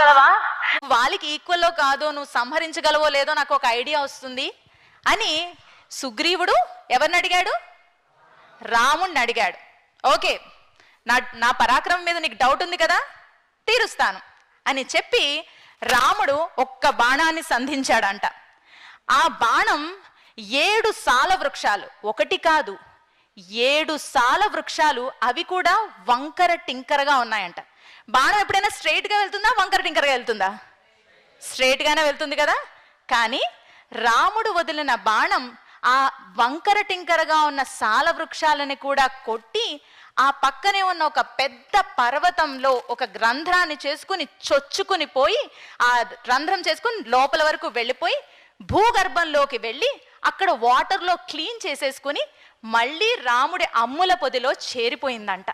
సంహరించగలవా వాళ్ళకి ఈక్వల్లో కాదో నువ్వు సంహరించగలవో లేదో నాకు ఒక ఐడియా వస్తుంది. అని సుగ్రీవుడు ఎవరిని అడిగాడు? రాముణ్ణి అడిగాడు. ఓకే నా నా పరాక్రమం మీద నీకు డౌట్ ఉంది కదా? తీరుస్తాను. అని చెప్పి రాముడు ఒక్క బాణాన్ని సంధించాడంట. ఆ బాణం ఏడు సాల వృక్షాలు. ఒకటి కాదు ఏడు సాల వృక్షాలు అవి కూడా వంకర టింకరగా ఉన్నాయంట. బాణం ఎప్పుడైనా స్ట్రైట్గా వెళ్తుందా వంకర టింకరగా వెళ్తుందా? స్ట్రైట్గానే వెళ్తుంది కదా? కానీ రాముడు వదిలిన బాణం ఆ వంకర టింకరగా ఉన్న సాల వృక్షాలని కూడా కొట్టి ఆ పక్కనే ఉన్న ఒక పెద్ద పర్వతంలో ఒక గ్రంధ్రాన్ని చేసుకుని చొచ్చుకుని పోయి ఆ రంధ్రం చేసుకుని లోపల వరకు వెళ్ళిపోయి భూగర్భంలోకి వెళ్ళి అక్కడ వాటర్లో క్లీన్ చేసేసుకుని మళ్ళీ రాముడి అమ్ముల పొదిలో చేరిపోయిందంట.